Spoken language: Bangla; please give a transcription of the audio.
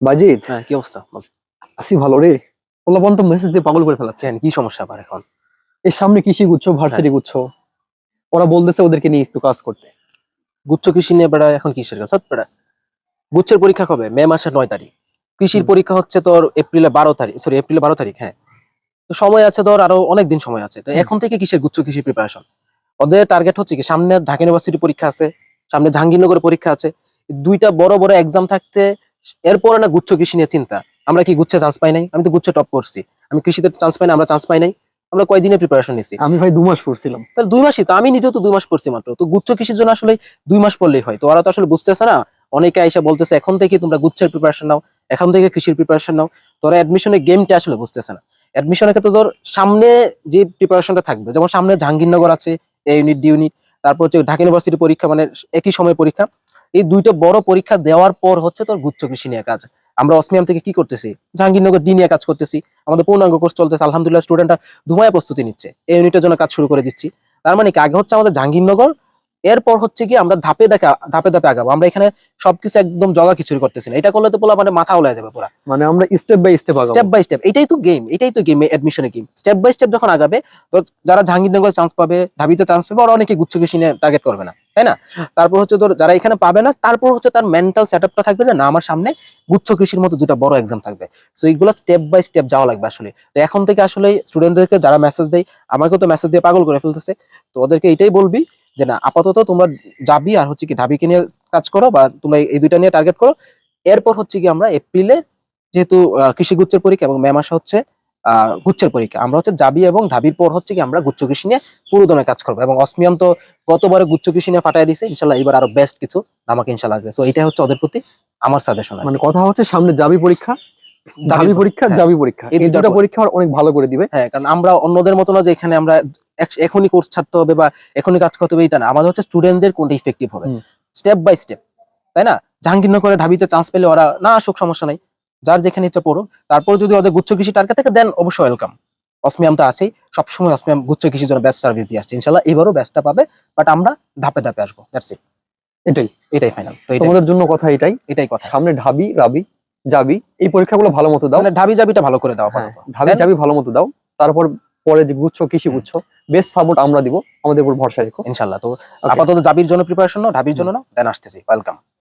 বাজিত? হ্যাঁ কি অবস্থা? বল। আসি ভালো রে। পোলাপন তো মেসেজ দিয়ে পাগল করে ফেলাচ্ছে। কি সমস্যা আবার এখন? এর সামনে কৃষি গুচ্ছ ভার্সিটি গুচ্ছ। ওরা বলতেছে ওদেরকে নিয়ে একটু কাজ করতে। গুচ্ছ কৃষি নিয়ে বেড়া এখন কিসের কাজ? বেড়া গুচ্ছের পরীক্ষা কবে? মে মাসের নয় তারিখ। কৃষির পরীক্ষা হচ্ছে তোর এপ্রিলে বারো তারিখ সরি এপ্রিলে বারো তারিখ হ্যাঁ। তো সময় আছে ধর আরও অনেক দিন সময় আছে। তো এখন থেকে কিসের গুচ্ছ কৃষি প্রিপারেশন ওদের টার্গেট হচ্ছে কি? সামনে ঢাকা ইউনিভার্সিটি পরীক্ষা আছে সামনে জাহাঙ্গীরনগর পরীক্ষা আছে। দুইটা বড় বড় এক্সাম থাকতে এরপরে না গুচ্ছ কৃষি নিয়ে চিন্তা। আমরা কি গুচ্ছে চান্স পাই নাই? আমি তো গুচ্ছে টপ করছি। আমি কৃষিতে চান্স পাই না আমরা চান্স পাই নাই। আমরা কয়দিনে প্রিপারেশন নিচ্ছি আমি ভাই দু মাস পড়ছিলাম। তাহলে দুই মাসই তো আমি নিজেও তো দুই মাস পড়ছি মাত্র। তো গুচ্ছ কৃষির জন্য আসলে দুই মাস পড়লেই হয়। তো ওরা তো আসলে বুঝতেছে না। অনেকে আইসা বলতেছে এখন থেকে তোমরা গুচ্ছের প্রিপারেশন নাও এখন থেকে কৃষির প্রিপারেশন নাও। তোরা অ্যাডমিশনের গেমটা আসলে বুঝতেছে না। অ্যাডমিশনের ক্ষেত্রে ধর সামনে যে প্রিপারেশনটা থাকবে যেমন সামনে জাহাঙ্গীরনগর আছে এ ইউনিট ডি ইউনিট তারপর হচ্ছে ঢাকা ইউনিভার্সিটি পরীক্ষা মানে একই সময় পরীক্ষা। এই দুইটা বড় পরীক্ষা দেওয়ার পর হচ্ছে তোর গুচ্ছ কৃষি নিয়ে কাজ। আমরা অসমিয়াম থেকে কি করতেছি? জাহাঙ্গীরনগর ডি নিয়ে কাজ করতেছি। আমাদের পূর্ণাঙ্গ কোর্স চলতেছে। আলহামদুলিল্লাহ স্টুডেন্টরা ধুমায় প্রস্তুতি নিচ্ছে। এই ইউনিটের জন্য কাজ শুরু করে দিচ্ছি। তার মানে কি? আগে হচ্ছে আমাদের জাহাঙ্গীরনগর এরপর হচ্ছে কি আমরা ধাপে দেখা ধাপে ধাপে আগাবো। আমরা এখানে সবকিছু একদম জগা খিচুড়ি করতেছি না। এটা করলে তো পোলা মানে মাথা ওলাই যাবে পুরা। মানে আমরা স্টেপ বাই স্টেপ আগাবো। স্টেপ বাই স্টেপ এটাই তো গেম এটাই তো গেম অ্যাডমিশনের গেম স্টেপ বাই স্টেপ যখন আগাবে তো যারা জাহাঙ্গীরনগর চান্স পাবে ঢাবিতে চান্স পাবে ওরা অনেকে গুচ্ছ কৃষি নিয়ে টার্গেট করবে না। তাই না? তারপর হচ্ছে তোর যারা এখানে পাবে না, তারপর হচ্ছে তার মেন্টাল সেটআপটা থাকবে যে না, আমার সামনে গুচ্ছ কৃষির মতো দুটা বড় এক্সাম থাকবে। সো এইগুলো স্টেপ বাই স্টেপ যাওয়া লাগবে আসলে। তো এখন থেকে আসলে স্টুডেন্টদেরকে যারা মেসেজ দেয়, আমাকেও তো মেসেজ দিয়ে পাগল করে ফেলতেছে। তো ওদেরকে এটাই বলবি যে না, আপাতত তোমরা যাবি আর হচ্ছে কি ঢাবিকে নিয়ে কাজ করো বা তোমরা এই দুইটা নিয়ে টার্গেট করো। এরপর হচ্ছে কি আমরা এপ্রিলে যেহেতু কৃষি গুচ্ছের পরীক্ষা এবং মে মাসে হচ্ছে গুচ্ছের পরীক্ষা। আমরা হচ্ছে যাবি এবং ঢাবির পর হচ্ছে কি আমরা গুচ্ছ কৃষি নিয়ে পুরোদমে কাজ করব এবং অসমিয়াম তো গতবারে গুচ্ছ কৃষি নিয়ে ফাটাই দিছে ইনশাল্লাহ এবার আরও বেস্ট কিছু আমাকে ইনশাল্লাহ আসবে। সো এটাই হচ্ছে ওদের প্রতি আমার সাজেশন মানে কথা হচ্ছে সামনে যাবি পরীক্ষা যাবি পরীক্ষা হ্যাঁ। যাবি পরীক্ষা। এই দুটা দুটা পর- পরীক্ষা। অনেক ভালো করে দিবে। হ্যাঁ কারণ আমরা অন্যদের মতো না যে এখানে আমরা এখনই কোর্স ছাড়তে হবে বা এখনই কাজ করতে হবে এটা না। আমাদের হচ্ছে স্টুডেন্টদের কোনটা ইফেক্টিভ হবে? স্টেপ বাই স্টেপ তাই না? জাহাঙ্গীরনগরে ঢাবিতে চান্স পেলে ওরা না আসুক সমস্যা নাই। যার যেখানে ইচ্ছা পড়ুক। তারপর যদি ওদের গুচ্ছ কৃষি টার্গেট থেকে দেন অবশ্যই ওয়েলকাম অসমিয়াম তো আছেই। সবসময় অসমিয়াম গুচ্ছ কৃষির জন্য বেস্ট সার্ভিস দিয়ে আসছে। ইনশাল্লাহ এবারও বেস্টটা পাবে বাট আমরা ধাপে ধাপে আসব। দ্যাটস ইট এটাই এটাই ফাইনাল তো তোমাদের জন্য কথা এটাই। এটাই কথা। সামনে ঢাবি রাবি যাবি এই পরীক্ষাগুলো ভালো মতো দাও। মানে ঢাবি জাবিটা ভালো করে দাও হ্যাঁ, ঢাবি যাবি ভালো মতো দাও। তারপর পরে যে গুচ্ছ কৃষি গুচ্ছ বেস্ট সাপোর্ট আমরা দিব। আমাদের উপর ভরসা রেখো। ইনশাল্লাহ। তো আপাতত জাবির জন্য প্রিপারেশন নাও ঢাবির জন্য নাও দেন আসতেছি। ওয়েলকাম